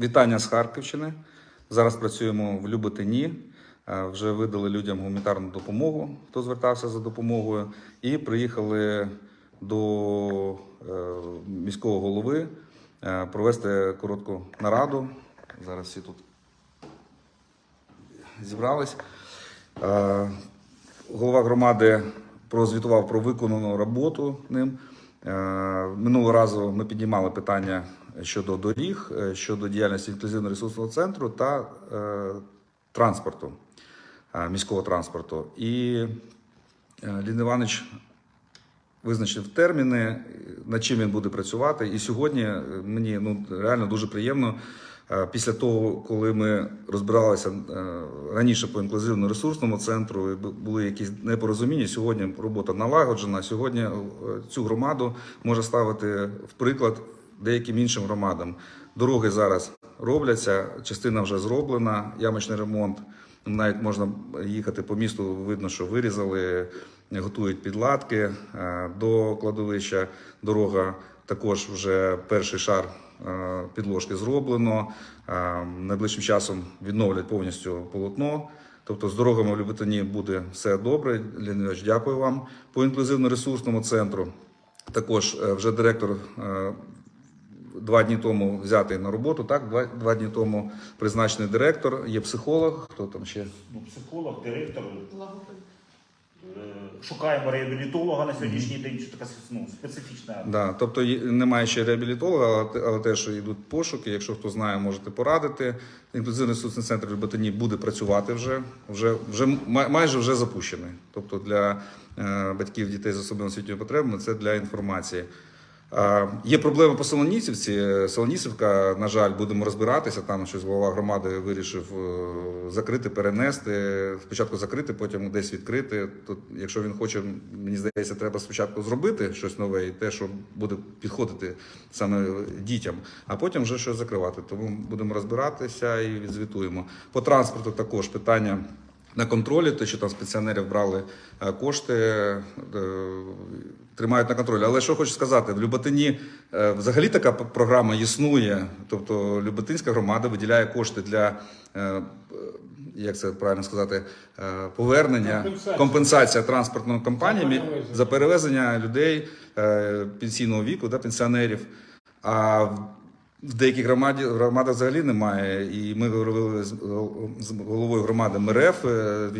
Вітання з Харківщини. Зараз працюємо в Люботині. Е, Вже видали людям гуманітарну допомогу, хто звертався за допомогою, і приїхали до е, міського голови е, провести коротку нараду. Зараз всі тут зібрались. Голова громади прозвітував про виконану роботу ним. Минулого разу ми піднімали питання щодо доріг, е, щодо діяльності інклюзивно-ресурсного центру та е, транспорту, е, міського транспорту. І Лін Іванович визначив терміни, над чим він буде працювати. І сьогодні мені ну, реально дуже приємно. Після того, коли ми розбиралися раніше по інклюзивно-ресурсному центру, і були якісь непорозуміння. Сьогодні робота налагоджена. Сьогодні цю громаду може ставити в приклад деяким іншим громадам. Дороги зараз робляться, частина вже зроблена, ямочний ремонт. Навіть можна їхати по місту, видно, що вирізали, готують підладки е, до кладовища. Дорога також вже перший шар е, підложки зроблено. Е, Найближчим часом відновлять повністю полотно. Тобто з дорогами в Люботині буде все добре. Леонідович, дякую вам. По інклюзивно-ресурсному центру також вже директор два дні тому взятий на роботу. Так, два, два дні тому призначений директор, є психолог. Хто там ще? Ну, психолог, директор. Е, Шукаємо реабілітолога на сьогоднішній день, що така ну, специфічна. Да, тобто немає ще реабілітолога, але, але теж йдуть пошуки. Якщо хто знає, можете порадити. Інклюзивний ресурсний центр в Люботині буде працювати вже, вже, вже майже вже запущений. Тобто для е, батьків дітей з особливими освітніми потребами це для інформації. Е, Є проблеми по Солонісівці. Солонісівка, на жаль, будемо розбиратися. Там щось голова громади вирішив е, закрити, перенести. Спочатку закрити, потім десь відкрити. Тут, якщо він хоче, мені здається, треба спочатку зробити щось нове, і те, що буде підходити саме дітям, а потім вже щось закривати. Тому будемо розбиратися і відзвітуємо. По транспорту також питання. На контролі, те, що там з пенсіонерів брали е, кошти, е, тримають на контролі. Але що хочу сказати, в Люботині е, взагалі така програма існує. Тобто Люботинська громада виділяє кошти для, як це правильно сказати, повернення, Компенсація. компенсація транспортними компаніями За перевезення. людей пенсійного віку, да, пенсіонерів. А в- деяких громаді, громадах взагалі немає. І ми говорили з, з головою громади МРФ е,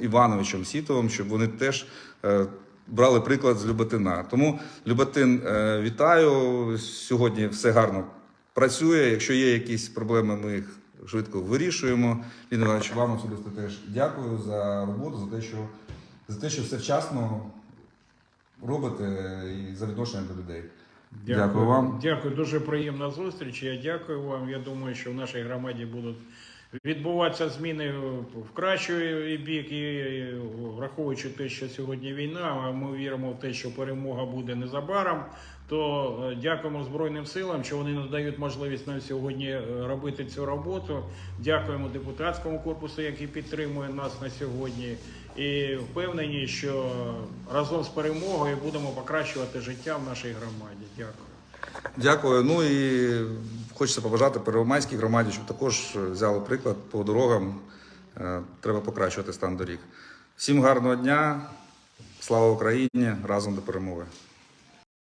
Івановичем Сітовим, щоб вони теж е, брали приклад з Люботина. Тому Люботин, е, вітаю. Сьогодні все гарно працює. Якщо є якісь проблеми, ми їх швидко вирішуємо. Ліна Іванович, вам особисто теж дякую за роботу, за те, що за те, що все вчасно робите і за відношення до людей. Дякую вам. Дякую, дуже приємна зустріч. Я дякую вам. Я думаю, що в нашій громаді будуть відбуватися зміни в кращий бік, і враховуючи те, що сьогодні війна, а ми віримо в те, що перемога буде незабаром. То е, дякуємо Збройним силам, що вони надають можливість нам сьогодні е, робити цю роботу. Дякуємо депутатському корпусу, який підтримує нас на сьогодні. І впевнені, що разом з перемогою будемо покращувати життя в нашій громаді. Дякую. Дякую. Ну і хочеться побажати Первомайській громаді, щоб також взяли приклад по дорогам. Е, Треба покращувати стан доріг. Всім гарного дня. Слава Україні! Разом до перемоги!